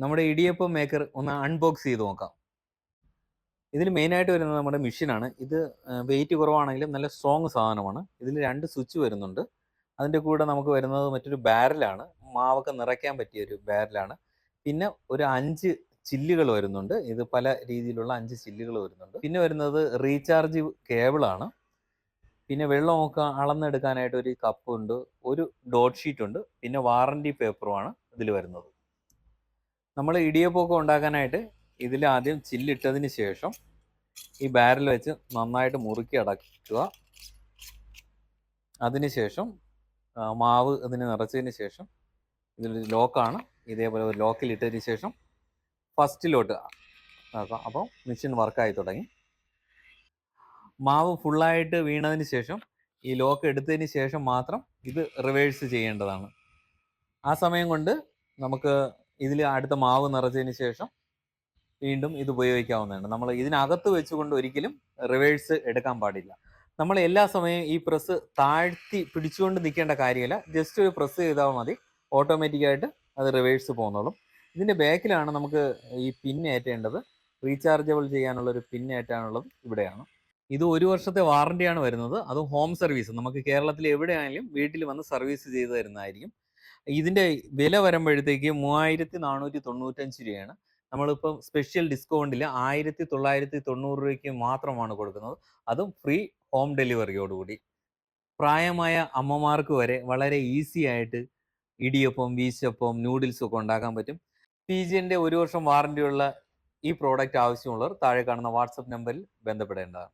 നമ്മുടെ ഇടിയപ്പം മേക്കർ ഒന്ന് അൺബോക്സ് ചെയ്ത് നോക്കാം. ഇതിൽ മെയിനായിട്ട് വരുന്നത് നമ്മുടെ മെഷീനാണ് ഇത് വെയിറ്റ് കുറവാണെങ്കിലും നല്ല സ്ട്രോങ് സാധനമാണ്. ഇതിൽ രണ്ട് സ്വിച്ച് വരുന്നുണ്ട്. അതിന്റെ കൂടെ നമുക്ക് വരുന്നത് മറ്റൊരു ബാരലാണ് മാവൊക്കെ നിറയ്ക്കാൻ പറ്റിയ ഒരു ബാരലാണ് പിന്നെ ഒരു അഞ്ച് ചില്ലുകൾ വരുന്നുണ്ട്. ഇത് പല രീതിയിലുള്ള അഞ്ച് ചില്ലുകൾ വരുന്നുണ്ട്. പിന്നെ വരുന്നത് റീചാർജ് കേബിളാണ് പിന്നെ വെള്ളമൊക്കെ അളന്നെടുക്കാനായിട്ട് ഒരു കപ്പുണ്ട് ഒരു ഡോട്ട് ഷീറ്റ് ഉണ്ട്. പിന്നെ വാറണ്ടി പേപ്പറുമാണ് ഇതിൽ വരുന്നത്. നമ്മൾ ഇടിയപ്പമൊക്കെ ഉണ്ടാക്കാനായിട്ട് ഇതിൽ ആദ്യം ചില്ലിട്ടതിന് ശേഷം ഈ ബാരൽ വെച്ച് നന്നായിട്ട് മുറുക്കി അടക്കുക. അതിനുശേഷം ശേഷം മാവ് ഇതിന് നിറച്ചതിന് ശേഷം ഇതിലൊരു ലോക്കാണ്. ഇതേപോലെ ഒരു ലോക്കിൽ ഇട്ടതിന് ശേഷം ഫസ്റ്റിലോട്ട് ആക്കാം. അപ്പോൾ മെഷീൻ വർക്കായി തുടങ്ങി. മാവ് ഫുള്ളായിട്ട് വീണതിന് ശേഷം ഈ ലോക്ക് എടുത്തതിന് ശേഷം മാത്രം ഇത് റിവേഴ്സ് ചെയ്യേണ്ടതാണ്. ആ സമയം കൊണ്ട് നമുക്ക് ഇതിൽ അടുത്ത മാവ് നിറച്ചതിന് ശേഷം വീണ്ടും ഇത് ഉപയോഗിക്കാവുന്നതാണ്. നമ്മൾ ഇതിനകത്ത് വെച്ചുകൊണ്ട് ഒരിക്കലും റിവേഴ്സ് എടുക്കാൻ പാടില്ല. നമ്മൾ എല്ലാ സമയവും ഈ പ്രസ് താഴ്ത്തി പിടിച്ചുകൊണ്ട് നിൽക്കേണ്ട കാര്യമില്ല. ജസ്റ്റ് ഒരു പ്രസ് ചെയ്താൽ മതി. ഓട്ടോമാറ്റിക്കായിട്ട് അത് റിവേഴ്സ് പോകുന്നോളും ഇതിന്റെ ബാക്കിലാണ് നമുക്ക് ഈ പിൻ ഏറ്റേണ്ടത്. റീചാർജബിൾ ചെയ്യാനുള്ള ഒരു പിൻ ഏറ്റാനുള്ളത് ഇവിടെയാണ്. ഇത് ഒരു വർഷത്തെ വാറണ്ടിയാണ് വരുന്നത്. അതും ഹോം സർവീസ് നമുക്ക് കേരളത്തിൽ എവിടെയാണെങ്കിലും വീട്ടിൽ വന്ന് സർവീസ് ചെയ്ത് തരുന്നതായിരിക്കും. ഇതിന്റെ വില വരുമ്പോഴത്തേക്ക് മൂവായിരത്തി നാനൂറ്റി തൊണ്ണൂറ്റഞ്ച് രൂപയാണ്. നമ്മളിപ്പം സ്പെഷ്യൽ ഡിസ്കൗണ്ടിൽ ആയിരത്തി തൊള്ളായിരത്തി തൊണ്ണൂറ് രൂപയ്ക്ക് മാത്രമാണ് കൊടുക്കുന്നത്. അതും ഫ്രീ ഹോം ഡെലിവറിയോടുകൂടി പ്രായമായ അമ്മമാർക്ക് വരെ വളരെ ഈസി ആയിട്ട് ഇടിയപ്പം വീശപ്പം നൂഡിൽസും ഒക്കെ ഉണ്ടാക്കാൻ പറ്റും. പി ജിന്റെ ഒരു വർഷം വാറണ്ടിയുള്ള ഈ പ്രോഡക്റ്റ് ആവശ്യമുള്ളവർ താഴെ കാണുന്ന വാട്സപ്പ് നമ്പറിൽ ബന്ധപ്പെടേണ്ടതാണ്.